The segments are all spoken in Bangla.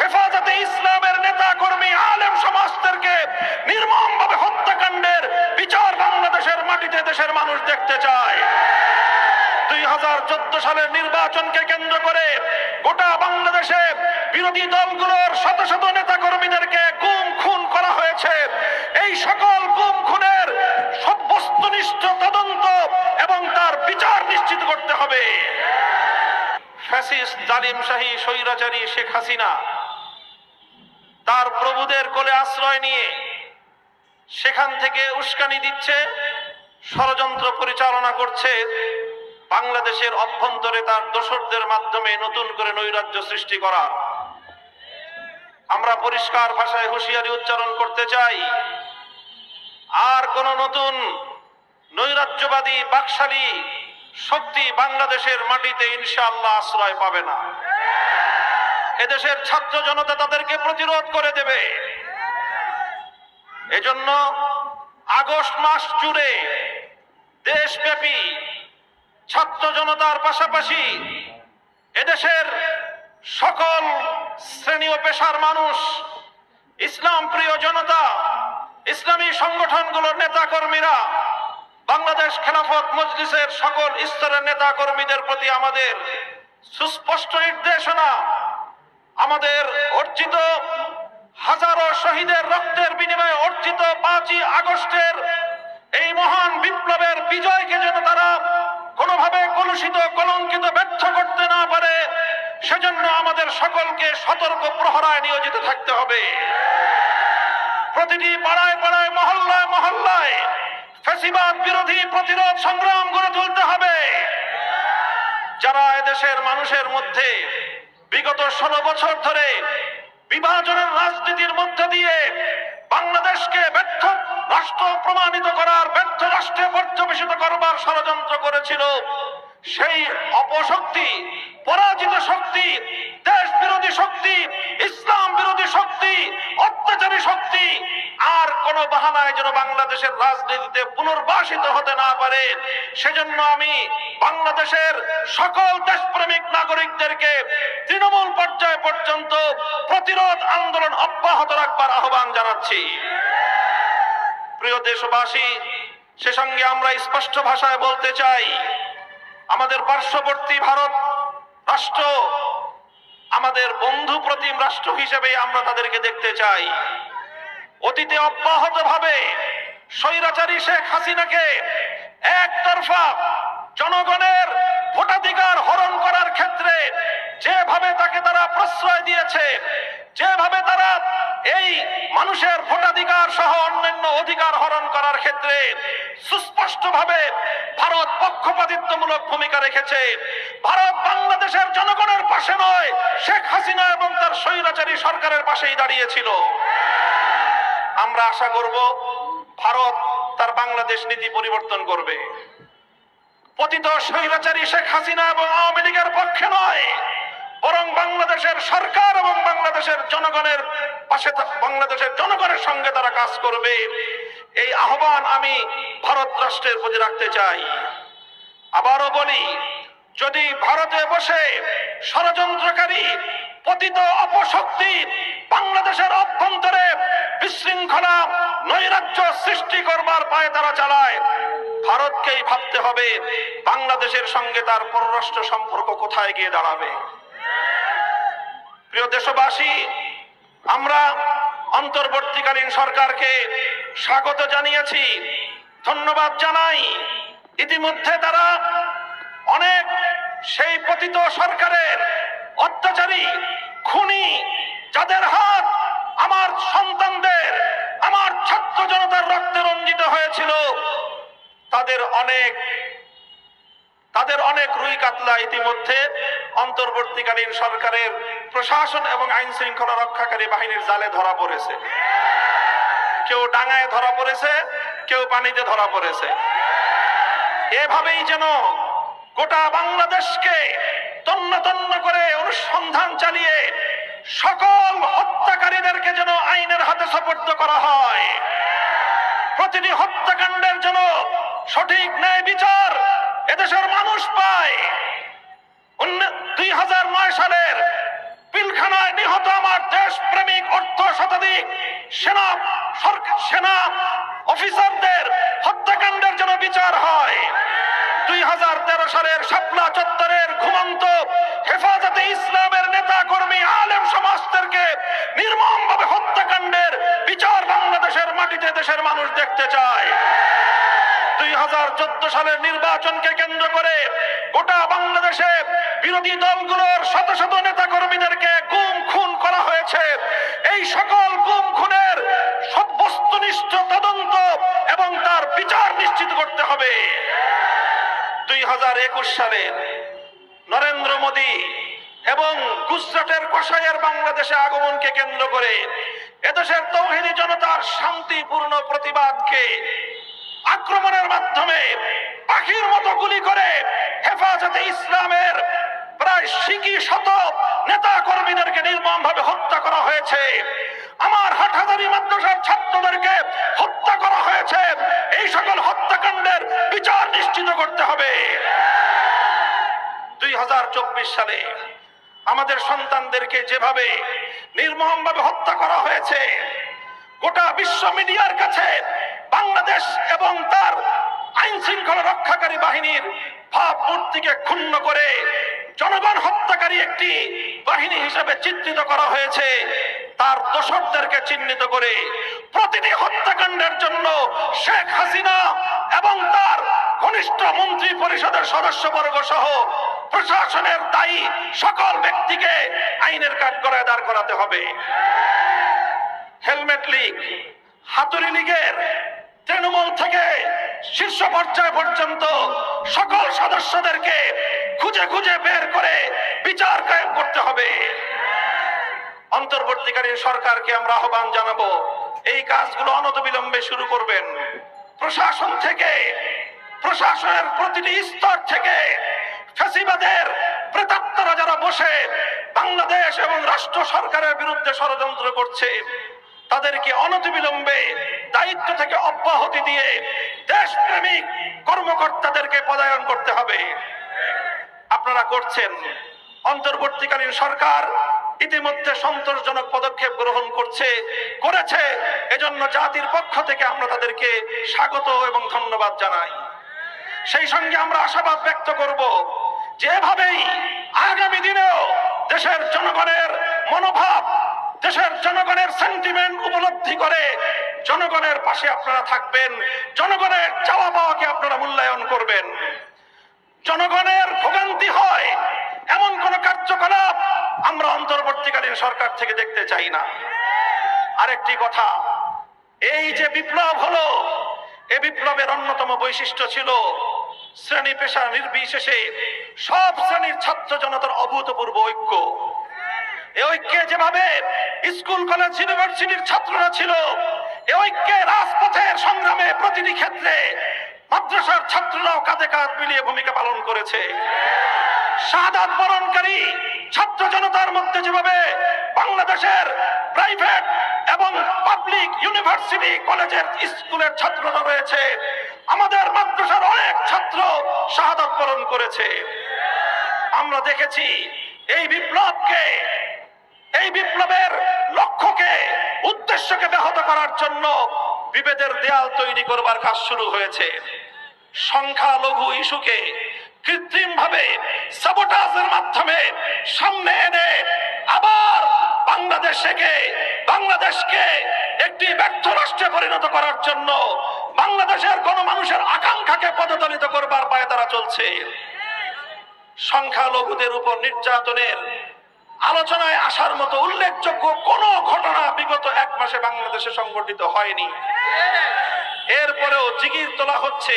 হেফাজতে ইসলামের নেতা কর্মী আলেম সমাজদেরকে নির্মমভাবে হত্যাকাণ্ডের বিচার বাংলাদেশের মাটিতে দেশের মানুষ দেখতে চায়। দুই হাজার চোদ্দ সালের নির্বাচনকে কেন্দ্র করে গোটা বাংলাদেশে বিরোধী দলগুলোর শত শত নেতা কর্মীদেরকে গুম খুন করা হয়েছে। এই সকল গুম খুনের বস্তুনিষ্ঠ তদন্ত এবং তার বিচার নিশ্চিত করতে হবে। ফ্যাসিস্ট জালিম শাহী স্বৈরাচারী শেখ হাসিনা তার প্রভুদের কোলে আশ্রয় নিয়ে সেখান থেকে উস্কানি দিচ্ছে, ষড়যন্ত্র পরিচালনা করছে, বাংলাদেশের অভ্যন্তরে তার দোসরদের মাধ্যমে নতুন করে নৈরাজ্য সৃষ্টি করা। আমরা পরিষ্কার ভাষায় হুঁশিয়ারি উচ্চারণ করতে চাই, আর কোন নতুন নৈরাজ্যবাদী বাকশালী শক্তি বাংলাদেশের মাটিতে ইনশাআল্লাহ আশ্রয় পাবে না। এদেশের ছাত্র জনতা তাদেরকে প্রতিরোধ করে দেবে। এজন্য আগস্ট মাস জুড়ে দেশব্যাপী ছাত্র জনতার পাশাপাশি এদেশের সকল শ্রেণি ও পেশার মানুষ, ইসলাম প্রিয় জনতা, ইসলামী সংগঠনগুলোর নেতা কর্মীরা বাংলাদেশ খেলাফত মজলিসের সকল স্তরের নেতা কর্মীদের প্রতি আমাদের সুস্পষ্ট নির্দেশনা আমাদের অর্জিত হাজারো শহীদের রক্তের বিনিময়ে অর্জিত পাঁচই আগস্টের এই মহান বিপ্লবের বিজয়কে যেন তারা কোনোভাবে কলুষিত, কলঙ্কিত, ব্যর্থ করতে না পারে, সেজন্য আমাদের সকলকে সতর্ক প্রহরায় নিয়োজিত থাকতে হবে। প্রতিটি পাড়ায় পাড়ায়, মহল্লায় মহল্লায় ফ্যাসিবাদ বিরোধী প্রতিরোধ সংগ্রাম গড়ে তুলতে হবে। যারা এদেশের মানুষের মধ্যে বিগত ষোলো বছর ধরে বিভাজনের রাজনীতির মধ্যে দিয়ে বাংলাদেশকে ব্যর্থ, রাষ্ট্র প্রমাণিত করার, ব্যর্থ রাষ্ট্রে পর্যবেসিত করবার ষড়যন্ত্র করেছিল সেই অপশক্তি, পরাজিত শক্তি দেশ বিরোধী শক্তি ইসলাম বিরোধী শক্তি, অত্যাচারী শক্তি আর কোন বাহানায় যেন বাংলাদেশের রাজনীতিতে পুনর্বাসিত হতে না পারে, সেজন্য আমি বাংলাদেশের সকল দেশপ্রেমিক নাগরিকদেরকে তৃণমূল পর্যায় পর্যন্ত প্রতিরোধ আন্দোলন অব্যাহত রাখবার আহ্বান জানাচ্ছি। প্রিয় দেশবাসী, সে সঙ্গে আমরা স্পষ্ট ভাষায় বলতে চাই, আমাদের পার্শ্ববর্তী ভারত রাষ্ট্র, আমাদের বন্ধু প্রতিম রাষ্ট্র হিসেবে আমরা তাদেরকে দেখতে চাই। অতীতে অব্যাহত ভাবে স্বৈরাচারী শেখ হাসিনাকে একতরফা জনগণের ভোটাধিকার হরণ করার ক্ষেত্রে যেভাবে তাকে তারা প্রশ্রয় দিয়েছে, যেভাবে তারা এই মানুষের ভোটাধিকার সহ অন্যান্য অধিকার হরণ করার ক্ষেত্রে সুস্পষ্টভাবে ভারত পক্ষপাতিত্বমূলক ভূমিকা রেখেছে। ভারত বাংলাদেশের জনগণের পাশে নয়, শেখ হাসিনা এবং তার স্বৈরাচারী সরকারের পাশেই দাঁড়িয়েছিল। আমরা আশা করব ভারত তার বাংলাদেশ নীতি পরিবর্তন করবে। পতিত স্বৈরাচারী শেখ হাসিনা এবং আওয়ামী লীগের পক্ষে নয়, বরং বাংলাদেশের সরকার এবং বাংলাদেশের জনগণের পাশে বাংলাদেশের জনগণের সঙ্গে তারা কাজ করবে। এই আহ্বান আমি ভারত রাষ্ট্রের প্রতি রাখতে চাই। আবারও বলি, যদি ভারতে বসে ষড়যন্ত্রকারী, পতিত অপশক্তি বাংলাদেশের অভ্যন্তরে বিশৃঙ্খলা নৈরাজ্য সৃষ্টি করবার পায়ে তারা চালায়। ভারতকেই ভাবতে হবে বাংলাদেশের সঙ্গে তার পররাষ্ট্র সম্পর্ক কোথায় গিয়ে দাঁড়াবে। প্রিয় দেশবাসী, আমরা অন্তর্বর্তীকালীন সরকারকে স্বাগত জানিয়েছি, ধন্যবাদ জানাই। ইতিমধ্যে তারা অনেক সেই পতিত সরকারের অত্যাচারী, খুনি যাদের হাত আমার সন্তানদের, আমার ছাত্র জনতার রক্তে রঞ্জিত হয়েছিল, তাদের অনেক তাদের অনেক রুই কাতলা ইতিমধ্যে অন্তর্বর্তীকালীন সরকারের প্রশাসন এবং আইন শৃঙ্খলা রক্ষাকারী বাহিনীর জালে ধরা পড়েছে। কেউ ডাঙায় ধরা পড়েছে, কেউ পানিতে ধরা পড়েছে। এভাবেই যেন গোটা বাংলাদেশকে তন্ন তন্ন করে অনুসন্ধান চালিয়ে সকল হত্যাকারীদেরকে যেন আইনের হাতে সোপর্দ করা হয়। প্রতিটি হত্যাকাণ্ডের জন্য সঠিক ন্যায় বিচার এদেশের মানুষ পায়। দুই হাজার নয় সালের পিলখানায় নিহত আমার দেশ দেশপ্রেমিক অর্থ শতাধিক সেনা সরকার সেনা অফিসারদের হত্যাকাণ্ডের জন্য বিচার হয়। দুই হাজার তেরো সালের শাপলা চত্বরের ঘুমন্ত হেফাজতে ইসলামের নেতা কর্মী আলেম সমাজদেরকে নির্মমভাবে হত্যাকাণ্ডের বিচার বাংলাদেশের মাটিতে দেশের মানুষ দেখতে চায়। দুই হাজার চোদ্দ সালের নির্বাচনকে কেন্দ্র করে গোটা বাংলাদেশে বিরোধী দলগুলোর শত শত নেতা কর্মীদেরকে গুম খুন করা হয়েছে। এই সকল গুম খুনের সব বস্তুনিষ্ঠ তদন্ত এবং তার বিচার নিশ্চিত করতে হবে। দুই হাজার একুশ সালের নরেন্দ্র মোদী এবং গুজরাটের কষাইয়ের বাংলাদেশে আগমনকে কেন্দ্র করে এদেশের তৌহিদি জনতার শান্তিপূর্ণ প্রতিবাদকে আক্রমণের মাধ্যমে পাখির মতো গুলি করে হেফাজতে ইসলামের প্রায় সিকি শত নেতা কর্মীদেরকে নির্মম ভাবে হত্যা করা হয়েছে। আমার হাটহাজারি মাদ্রাসার ছাত্রদেরকে সালে আমাদের সন্তানদেরকে যেভাবে নির্মমভাবে হত্যা করা হয়েছে, গোটা বিশ্ব মিডিয়ার কাছে বাংলাদেশ এবং তার আইন শৃঙ্খলা রক্ষাকারী বাহিনীর ভাবমূর্তিকে ক্ষুণ্ণ করে জনগণ হত্যাকারী একটি বাহিনী হিসেবে চিত্রিত করা হয়েছে। তার দোষরদেরকে চিহ্নিত করে প্রতিটি হত্যাকাণ্ডের জন্য শেখ হাসিনা এবং তার ঘনিষ্ঠ মন্ত্রী পরিষদের সদস্যবর্গ সহ প্রশাসনের দায়ী সকল ব্যক্তিকে আইনের কাঠ করায় দাঁড় করাতে হবে। হেলমেট লীগ, হাতুড়ি লীগের তৃণমূল থেকে শীর্ষ পর্যায় পর্যন্ত সকল সদস্যদেরকে খুঁজে খুঁজে বের করে বিচার কায়েম করতে হবে। অন্তর্বর্তীকালীন সরকারকে আমরা আহ্বান জানাব, এই কাজগুলো অনতবিলম্বে শুরু করবেন। প্রশাসন থেকে, প্রশাসনের প্রতিটি স্তর থেকে ফ্যাসিবাদের প্রেতাত্মরা যারা বসে বাংলাদেশ এবং রাষ্ট্র সরকারের বিরুদ্ধে ষড়যন্ত্র করছে, তাদেরকে অনতিবিলম্বে দায়িত্ব থেকে অব্যাহতি দিয়ে দেশপ্রেমিক কর্মকর্তাদেরকে পদায়ন করতে হবে। আপনারা করছেন। অন্তর্বর্তীকালীন সরকার ইতিমধ্যে সন্তোষজনক পদক্ষেপ গ্রহণ করছে, করেছে। এজন্য জাতির পক্ষ থেকে আমরা তাদেরকে স্বাগত এবং ধন্যবাদ জানাই। সেই সঙ্গে আমরা আশাবাদ ব্যক্ত করব। যেভাবেই আগামী দিনেও দেশের জনগণের মনোভাব, দেশের জনগণের সেন্টিমেন্ট উপলব্ধি করে জনগণের পাশে আপনারা থাকবেন, জনগণের চাওয়া পাওয়াকে আপনারা মূল্যায়ন করবেন। জনগণের ভোগান্তি হয় এমন কোন কার্যকলাপ আমরা অন্তর্বর্তীকালীন সরকার থেকে দেখতে চাই না। আরেকটি কথা, এই যে বিপ্লব হলো, এ বিপ্লবের অন্যতম বৈশিষ্ট্য ছিল শ্রেণি পেশা নির্বিশেষে সব শ্রেণির ছাত্র জনতার অভূতপূর্ব ঐক্য। ঐক্যে যেভাবে স্কুল, কলেজ, ইউনিভার্সিটির ছাত্ররা ছিল ঐক্যে রাজপথের সংগ্রামে প্রতিটি ক্ষেত্রে মাদ্রাসার ছাত্ররাও কাঁধে কাঁধ মিলিয়ে ভূমিকা পালন করেছে। শাহাদাত বরণকারী ছাত্র জনতার মধ্যে যেভাবে বাংলাদেশের প্রাইভেট এবং পাবলিক ইউনিভার্সিটি কলেজের স্কুলের ছাত্ররা রয়েছে আমাদের মাদ্রাসার অনেক ছাত্র শাহাদাত বরণ করেছে। আমরা দেখেছি এই বিপ্লবকে, এই বিপ্লবের লক্ষ্যকে, উদ্দেশ্যকে ব্যাহত করার জন্য বিভেদের দেয়াল তৈরি করবার কাজ শুরু হয়েছে। সংখ্যালঘু ইস্যুকে কৃত্রিম ভাবে সাবোটাজের মাধ্যমে সামনে এনে আবার বাংলাদেশকে বাংলাদেশকে একটি ব্যর্থ রাষ্ট্রে পরিণত করার জন্য বাংলাদেশের কোন মানুষের আকাঙ্ক্ষাকে পদদলিত করবার পায়ে তারা চলছে। সংখ্যালঘুদের উপর নির্যাতনের আলোচনায় আসার মতো উল্লেখযোগ্য কোন ঘটনা বিগত এক মাসে বাংলাদেশে সংঘটিত হয়নি। এরপরেও জিগির তোলা হচ্ছে।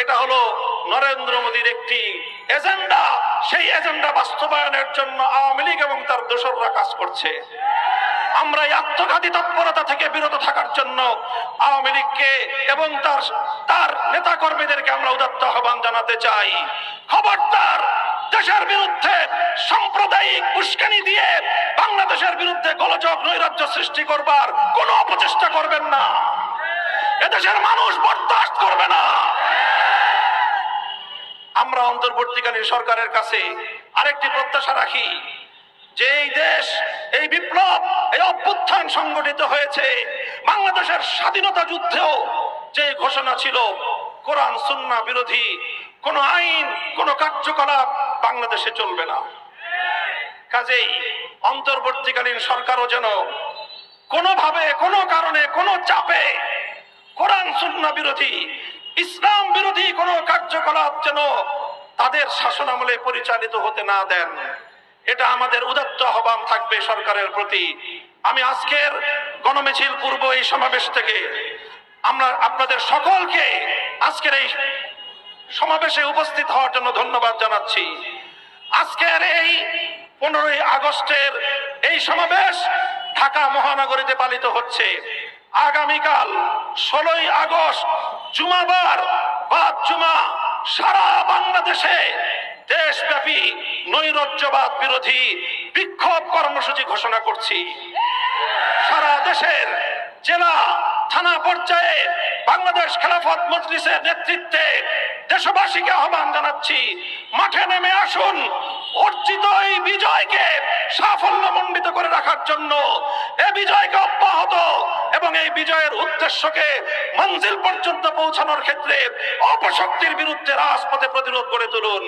এটা হলো নরেন্দ্র মোদীর একটি এজেন্ডা। সেই এজেন্ডা বাস্তবায়নের জন্য আওয়ামী লীগ এবং তার দোসররা কাজ করছে। আমরা এই আত্মঘাতী তৎপরতা থেকে বিরত থাকার জন্য আওয়ামী লীগকে এবং তার তার নেতা কর্মীদেরকে আমরা উদাত্ত আহ্বান জানাতে চাই। খবরদার, দেশের বিরুদ্ধে সাম্প্রদায়িক উস্কানি দিয়ে বাংলাদেশের বিরুদ্ধে গোলযোগ নৈরাজ্য সৃষ্টি করবার কোনো অপচেষ্টা করবেন না। এদেশের মানুষ বরদাস্ত করবে না। আমরা অন্তর্বর্তীকালীন সরকারের কাছে আরেকটি প্রত্যাশা রাখি। যে এই দেশ, এই বিপ্লব অভ্যুত্থান সংগঠিত হয়েছে। বাংলাদেশের স্বাধীনতা যুদ্ধেও যে ঘোষণা ছিল, কোরআন সুন্না বিরোধী, কোন আইন, কোন কার্যকলাপ বাংলাদেশে চলবে না। কাজেই অন্তর্বর্তীকালীন সরকারও যেন কোনোভাবে, কোনো কারণে, কোনো চাপে কোরআন সুন্না বিরোধী, ইসলাম বিরোধী কোনো কার্যকলাপ যেন তাদের শাসনামলে পরিচালিত হতে না দেন, এটা আমাদের উদাত্ত আহ্বান থাকবে সরকারের প্রতি। আমি আজকের গণমিছিল পূর্ব এই সমাবেশ থেকে আমরা আপনাদের সকলকে আজকের এই সমাবেশে উপস্থিত হওয়ার জন্য ধন্যবাদ জানাচ্ছি। আজকের এই পনেরোই আগস্টের এই সমাবেশ ঢাকা মহানগরীতে পালিত হচ্ছে। আগামীকাল ষোলোই আগস্ট জুমাবার বাদ জুমা সারা বাংলাদেশে দেশব্যাপী নৈরাজ্যবাদ বিরোধী বিক্ষোভ কর্মসূচি ঘোষণা করছি। সারা দেশের জেলা, থানা পর্যায়ে বাংলাদেশ খেলাফত মজলিসের নেতৃত্বে দেশবাসীকে আহ্বান জানাচ্ছি, মাঠে নেমে আসুন, অর্জিত এই বিজয়কে সাফল্য মণ্ডিত করে রাখার জন্য। এই বিজয়কে অব্যাহত এবং এই বিজয়ের উদ্দেশ্যকে মঞ্জিল পর্যন্ত পৌঁছানোর ক্ষেত্রে অপশক্তির বিরুদ্ধে রাজপথে প্রতিরোধ গড়ে তুলুন।